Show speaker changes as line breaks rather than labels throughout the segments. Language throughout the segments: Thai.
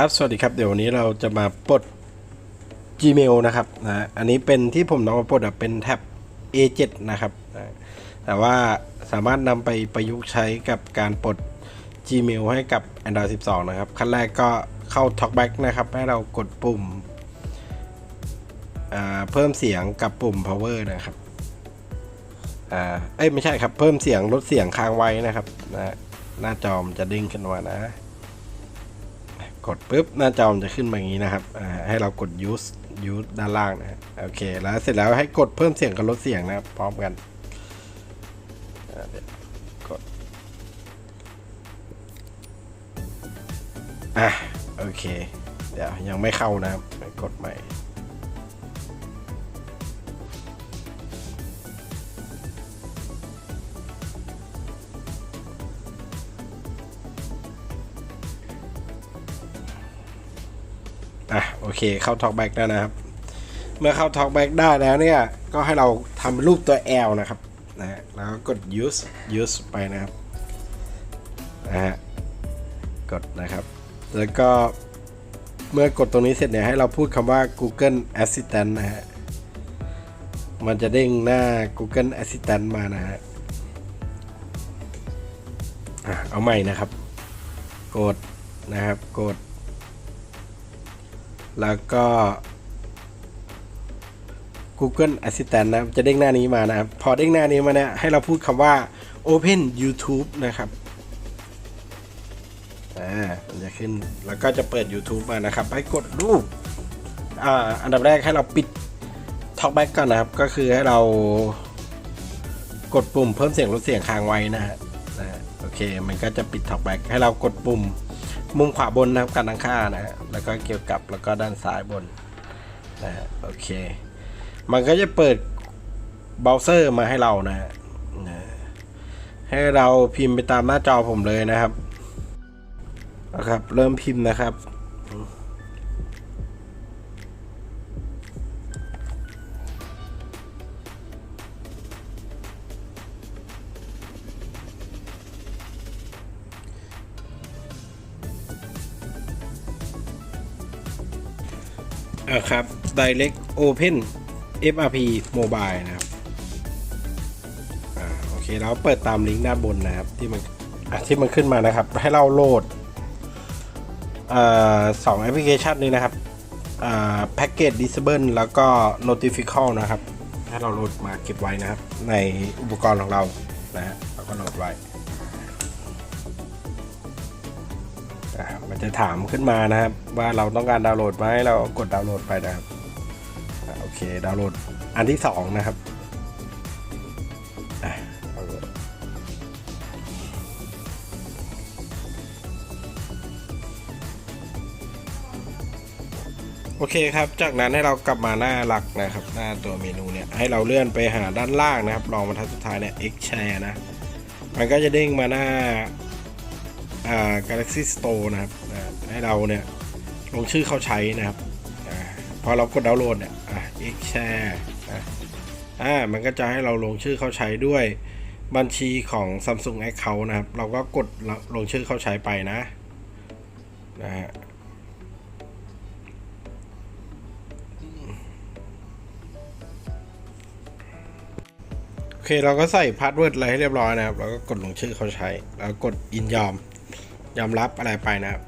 ครับ สวัสดีครับ เดี๋ยววันนี้เราจะมาปลด Gmail นะครับนะ อันนี้เป็นที่ผมนำมาปลดเป็นแท็บ A7 นะครับนะแต่ว่าสามารถนำไปประยุกต์ใช้กับการปลด Gmail ให้กับ Android 12 นะครับ ขั้นแรกก็เข้า TalkBack นะครับ ให้เรากดปุ่ม เพิ่มเสียงกับปุ่ม power นะครับ อ่า เอ้ยไม่ใช่ครับ เพิ่มเสียงลดเสียงค้างไว้นะครับนะหน้าจอมจะดิ้งขึ้นมานะ กดปุ๊บหน้าจอมนจะขึ้นมาอย่างนี้นะครับให้เรากด use use ด้านล่างนะโอเค แล้วเสร็จแล้วให้กดเพิ่มเสียงกับลดเสียงนะพร้อมกันเดี๋ยวกดอะโอเค เดี๋ยวยังไม่เข้านะครับกดใหม่ โอเคเข้า Talkback ได้นะครับ เมื่อเข้า Talkback ได้แล้วเนี่ย ก็ให้เราทำรูปตัว L นะครับนะฮะแล้วก็กด use use ไปนะครับนะฮะกดนะครับ แล้วก็เมื่อกดตรงนี้เสร็จเนี่ยให้เราพูดคำว่า Google Assistant นะฮะมันจะเด้งหน้า Google Assistant มานะฮะเอาใหม่นะครับ กดนะครับ กด แล้วก็ Google Assistant นะจะเด้งหน้านี้มานะครับ พอเด้งหน้านี้มาเนี่ยให้เราพูดคำว่า Open YouTube นะครับอ่ามันจะขึ้นแล้วก็จะเปิด YouTube มานะครับ ให้กดรูปอ่าอันดับแรกให้เราปิด Talkback ก่อนนะครับ ก็คือให้เรากดปุ่มเพิ่มเสียงลดเสียงค้างไว้นะฮะนะฮะโอเค มันก็จะปิด Talkback ให้เรากดปุ่ม มุมขวาบนนะครับการตั้งค่านะฮะแล้วก็เกี่ยวกับแล้วก็ด้านซ้ายบนนะฮะโอเค มันก็จะเปิดเบราว์เซอร์มาให้เรานะฮะนะให้เราพิมพ์ไปตามหน้าจอผมเลยนะครับนะครับ เริ่มพิมพ์นะครับ อะครับ Direct Open FRP Mobile นะครับอ่าโอเคแล้วเปิดตามลิงก์ด้านบนนะครับที่มันอะที่มันขึ้นมานะครับ ให้เราโหลดอ่าสองแอปพลิเคชันนี้นะครับอ่า Package Disable แล้วก็ Notifical นะครับ ให้เราโหลดมาเก็บไว้นะครับ ในอุปกรณ์ของเรานะฮะแล้วก็โหลดไว้ มันจะถามขึ้นมานะครับ ว่าเราต้องการดาวน์โหลดไหมเรากดดาวน์โหลดไปนะครับอโอเคดาวน์โหลดอันที่สองนะครับโอเคครับ จากนั้นให้เรากลับมาหน้าหลักนะครับ หน้าตัวเมนูเนี่ย ให้เราเลื่อนไปหาด้านล่างนะครับรองบรรทัดสุดท้ายเนี่ย X share นะ มันก็จะเด้งมาหน้า Galaxy Store นะครับอ่าให้เราเนี่ยลงชื่อเข้าใช้นะครับอาพอเรากดดาวน์โหลดเนี่ยอะ X share นะอ่ามันก็จะให้เราลงชื่อเข้าใช้ด้วยบัญชีของ Samsung Account นะครับ เราก็กดลงชื่อเข้าใช้ไปนะนะฮะโอเค เราก็ใส่พาสเวิร์ดอะไรให้เรียบร้อยนะครับแล้วก็กดลงชื่อเขาใช้ แล้วกดยินยอม ยอมรับอะไรไปนะครับ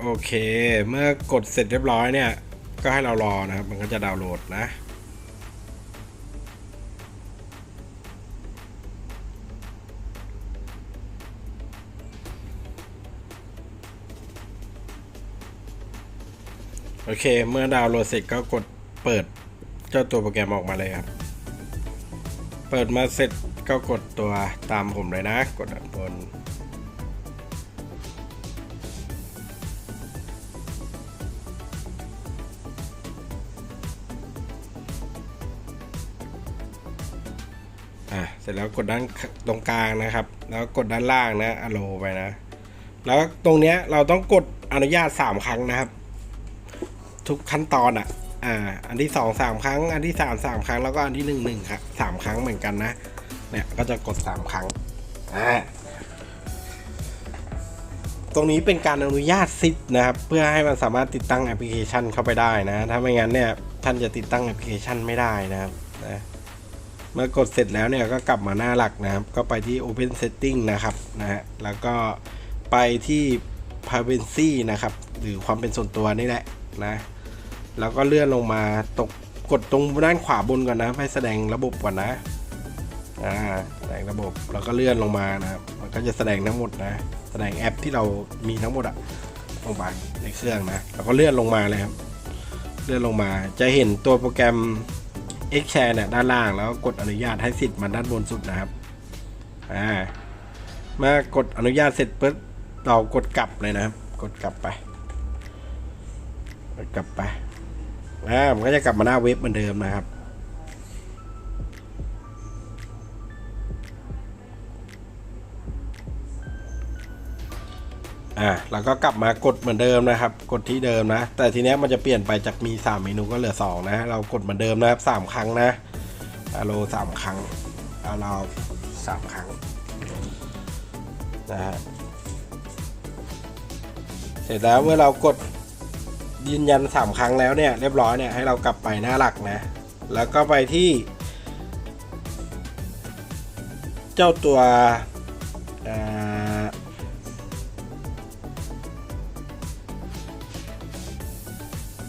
โอเค เมื่อกดเสร็จเรียบร้อยเนี่ย ก็ให้เรารอนะครับ มันก็จะดาวน์โหลดนะ โอเค เมื่อดาวน์โหลดเสร็จก็กดเปิดเจ้าตัวโปรแกรมออกมาเลยครับ ปิดมาเสร็จก็กดตัวตามผมเลยนะ กดอันบนอะเสร็จแล้วกดด้านตรงกลางนะครับ แล้วกดด้านล่างนะอโลไปนะ แล้วตรงเนี้ยเราต้องกดอนุญาต 3 ครั้งนะครับ ทุกขั้นตอนอะ อ่า อันที่สองสามครั้ง อันที่สามสามครั้ง แล้วก็อันที่หนึ่งหนึ่งครับสามครั้งเหมือนกันนะ เนี่ยก็จะกดสามครั้ง อ่า ตรงนี้เป็นการอนุญาตสิทธิ์นะครับ เพื่อให้มันสามารถติดตั้งแอปพลิเคชันเข้าไปได้นะ ถ้าไม่งั้นเนี่ยท่านจะติดตั้งแอปพลิเคชันไม่ได้นะครับนะเมื่อกดเสร็จแล้วเนี่ยก็กลับมาหน้าหลักนะครับ ก็ไปที่ Open Setting นะครับนะฮะแล้วก็ไปที่ Privacy นะครับ หรือความเป็นส่วนตัวนี่แหละนะ แล้วก็เลื่อนลงมาตกกดตรงด้านขวาบนก่อนนะให้แสดงระบบก่อนนะอ่าแสดงระบบแล้วก็เลื่อนลงมานะครับมันก็จะแสดงทั้งหมดนะ แสดงแอปที่เรามีทั้งหมดอะลงไปในเครื่องนะแล้วก็เลื่อนลงมาเลยครับเลื่อนลงมาจะเห็นตัวโปรแกรม X Share เนี่ยด้านล่างแล้วกดอนุญาตให้สิทธิ์มันด้านบนสุดนะครับอ่าเมื่อกดอนุญาตเสร็จปุ๊บเรากดกลับเลยนะครับ กดกลับไป กดกลับไป อ่ามันก็จะกลับมาหน้าเว็บเหมือนเดิมนะครับ อ่าแล้วก็กลับมากดเหมือนเดิมนะครับ กดที่เดิมนะ แต่ทีเนี้ยมันจะเปลี่ยนไปจากมี 3 เมนูก็เหลือ 2 นะ เรากดเหมือนเดิมนะครับ 3 ครั้งนะอาโลสามครั้งอาราสามครั้งนะฮะเสร็จแล้วเมื่อเรากด ยืนยัน 3 ครั้งแล้วเนี่ยเรียบร้อยเนี่ยให้เรากลับไปหน้าหลักนะ แล้วก็ไปที่ เจ้าตัว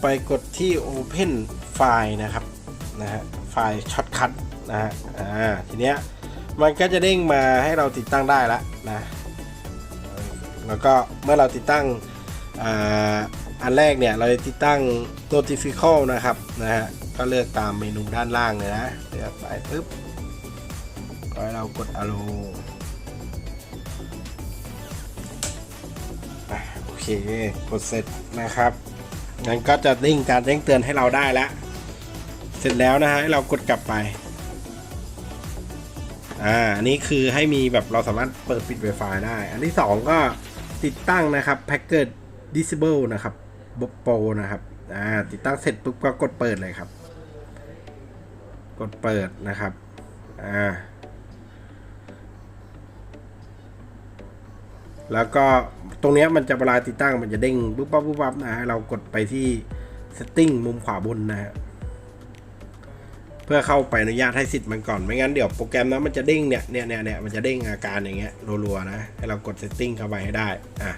ไปกดที่ Open ไฟล์นะครับนะฮะไฟล์ช็อตคัทนะฮะอ่าทีเนี้ยมันก็จะเด้งมาให้เราติดตั้งได้แล้วนะแล้วก็เมื่อเราติดตั้งอ่า อันแรกเนี่ยเราจะติดตั้ง Notifical นะครับนะฮะก็เลือกตามเมนูด้านล่างเลยนะเลือกไปปุ๊บก็ให้เรากด Allow อะโอเคกดเสร็จนะครับงั้นก็จะเด้งการแจ้งเตือนให้เราได้แล้ว เสร็จแล้วนะฮะให้เรากดกลับไปอ่าอันนี้คือให้มีแบบเราสามารถเปิดปิด Wi-Fi ได้ อันที่ 2 ก็ติดตั้งนะครับ Packet Disable นะครับ บโปนะครับ อ่า ติดตั้งเสร็จปุ๊บก็กดเปิดเลยครับ กดเปิดนะครับ อ่า แล้วก็ตรงเนี้ยมันจะเวลาติดตั้งมันจะเด้งปุ๊บปั๊บปุ๊บปั๊บนะฮะเรากดไปที่ setting มุมขวาบนนะฮะเพื่อเข้าไปอนุญาตให้สิทธิ์มันก่อน ไม่งั้นเดี๋ยวโปรแกรมนั้นมันจะเด้งเนี่ยเนี่ยเนี่ยเนี่ยมันจะเด้งอาการอย่างเงี้ยรัวๆนะ ให้เรากด setting เข้าไปให้ได้ อะ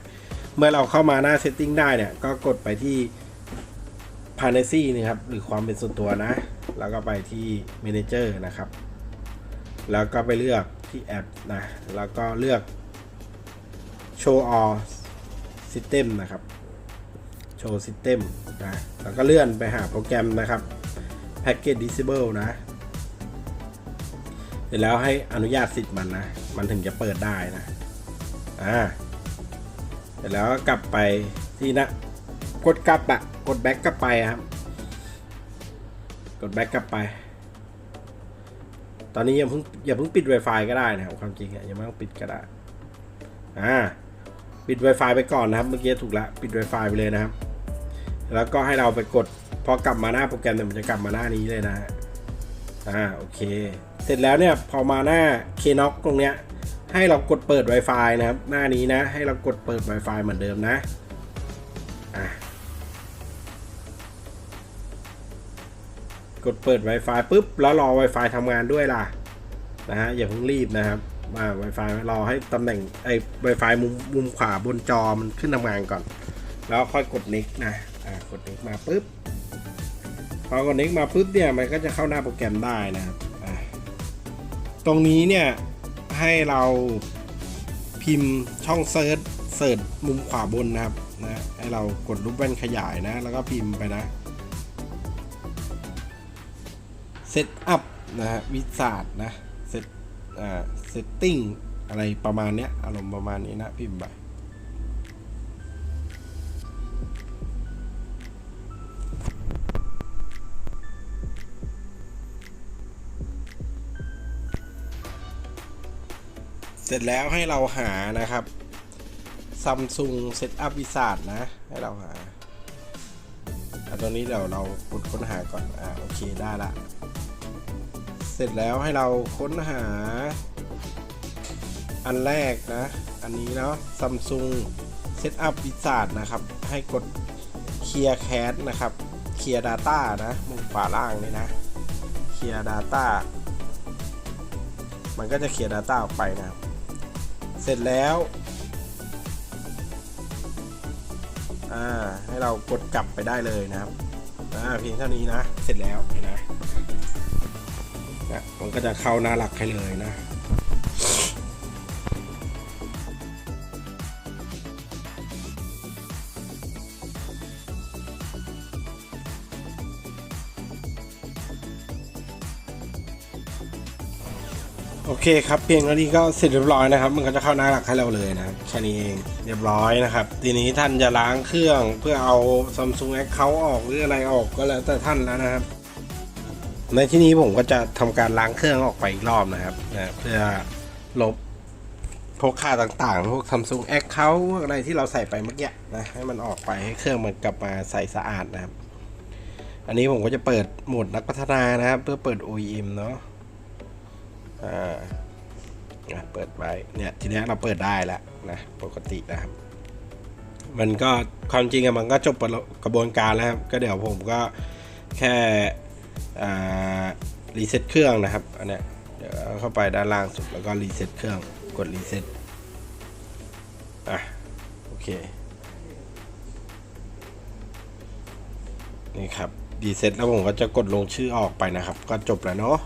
เมื่อเราเข้ามาหน้า setting ได้เนี่ย ก็กดไปที่ privacy นะครับ หรือความเป็นส่วนตัวนะ แล้วก็ไปที่ manager นะครับ แล้วก็ไปเลือกที่แอปนะ แล้วก็เลือก show all system นะครับ show system นะ แล้วก็เลื่อนไปหาโปรแกรมนะครับ package disable นะเสร็จแล้วให้อนุญาตสิทธิ์มันนะ มันถึงจะเปิดได้นะ อ่า เสร็จแล้วก็กลับไปที่นะกดกลับอะกดแบ็กกลับไปครับ กดแบ็กกลับไป ตอนนี้อย่าเพิ่งอย่าเพิ่งปิด Wi-Fi ก็ได้นะครับความจริงอะยังไม่ต้องปิดก็ได้อ่าปิด Wi-Fi ไปก่อนนะครับ เมื่อกี้ถูกละปิด Wi-Fi ไปเลยนะครับ แล้วก็ให้เราไปกดพอกลับมาหน้าโปรแกรมเนี่ยมันจะกลับมาหน้านี้เลยนะฮะอ่าโอเค เสร็จแล้วเนี่ยพอมาหน้า Knock ตรงเนี้ย ให้เรากดเปิด Wi-Fi นะครับ หน้านี้นะ ให้เรากดเปิด Wi-Fi เหมือนเดิมนะอะกดเปิด Wi-Fi ปุ๊บ แล้วรอ Wi-Fi ทำงานด้วยล่ะนะฮะอย่าเพิ่งรีบนะครับมา Wi-Fi รอให้ตำแหน่งไอ้ Wi-Fi มุมมุมขวาบนจอมันขึ้นทำงานก่อน แล้วค่อยกด next นะอ่ากด next มาปุ๊บพอกด next มาปุ๊บเนี่ยมันก็จะเข้าหน้าโปรแกรมได้นะครับตรงนี้เนี่ย ให้เราพิมพ์ช่องเซิร์ชเสิร์ชมุมขวาบนนะครับนะให้เรากดรูปแว่นขยายนะ แล้วก็พิมพ์ไปนะเซตอัพนะฮะวิสาดนะเซตอ่าเซตติ้งอะไรประมาณเนี้ยอารมณ์ประมาณนี้นะพิมพ์ไป เสร็จแล้วให้เราหานะครับ Samsung Setup Wizard นะ ให้เราหาตรงนี้เดี๋ยวเรากดค้นหาก่อน อ่าโอเคได้ละ เสร็จแล้วให้เราค้นหา อันแรกนะ อันนี้เนาะ Samsung เซตอัพวิสาดนะครับ ให้กดเคลียร์แคสนะครับเคลียร์ Data นะมุมขวาล่างนี่นะเคลียร์ Data มันก็จะเคลียร์ Data ออกไปนะครับ ร็จแล้วอ่าให้เรากดกลับไปได้เลยนะครับอ่าเพียงเท่านี้นะ เสร็จแล้วเห็นไหมนะมันก็จะเข้าหน้าหลักให้เลยนะ โอเคครับเพียงเท่านี้ก็เสร็จเรียบร้อยนะครับมันก็จะเข้าหน้าหลักให้เราเลยนะแค่นี้เองเรียบร้อยนะครับ ทีนี้ท่านจะล้างเครื่องเพื่อเอา Samsung Account ออกหรืออะไรออกก็แล้วแต่ท่านแล้วนะครับ ในที่นี้ผมก็จะทำการล้างเครื่องออกไปอีกรอบนะครับนะเพื่อลบพวกค่าต่างๆ พวก Samsung Account พวกอะไรที่เราใส่ไปเมื่อกี้นะให้มันออกไปให้เครื่องมันกลับมาใสสะอาดนะครับ อันนี้ผมก็จะเปิดโหมดนักพัฒนานะครับ เพื่อเปิด OEM เนาะ อ่าอะเปิดไว้เนี่ยทีนี้เราเปิดได้แล้วนะปกตินะครับ มันก็ความจริงอะมันก็จบกระบวนการแล้วครับก็เดี๋ยวผมก็แค่อ่ารีเซ็ตเครื่องนะครับอันเนี้ยเดี๋ยวเข้าไปด้านล่างสุดแล้วก็รีเซ็ตเครื่องกดรีเซ็ตอะโอเคนี่ครับรีเซ็ตแล้วผมก็จะกดลงชื่อออกไปนะครับ ก็จบแล้วเนาะ